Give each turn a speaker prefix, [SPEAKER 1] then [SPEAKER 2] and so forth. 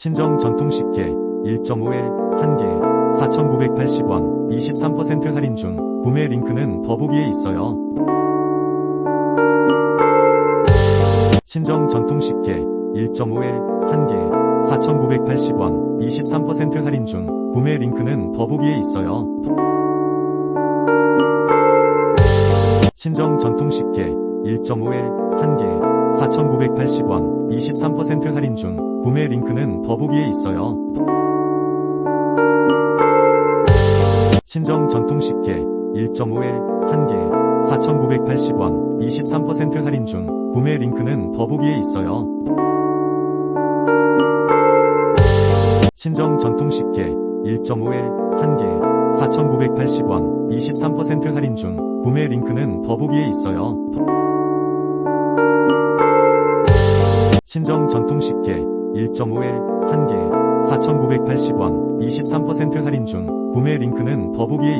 [SPEAKER 1] 친정 전통식혜 1.5에 1개 4,980원 23% 할인 중 구매 링크는 더보기에 있어요. 친정 전통식혜 1.5에 1개 4,980원 23% 할인 중 구매 링크는 더보기에 있어요. 친정 전통식혜 1.5에 1개 4,980원 23% 할인 중 구매 링크는 더보기에 있어요. 친정 전통식혜 1.5에 1개 4,980원 23% 할인 중 구매 링크는 더보기에 있어요. 친정 전통식혜 1.5에 1개 4,980원 23% 할인 중 구매 링크는 더보기에 있어요. 친정 전통 식혜 1.5에 1개 4,980원 23% 할인 중 구매 링크는 더보기에 있어요.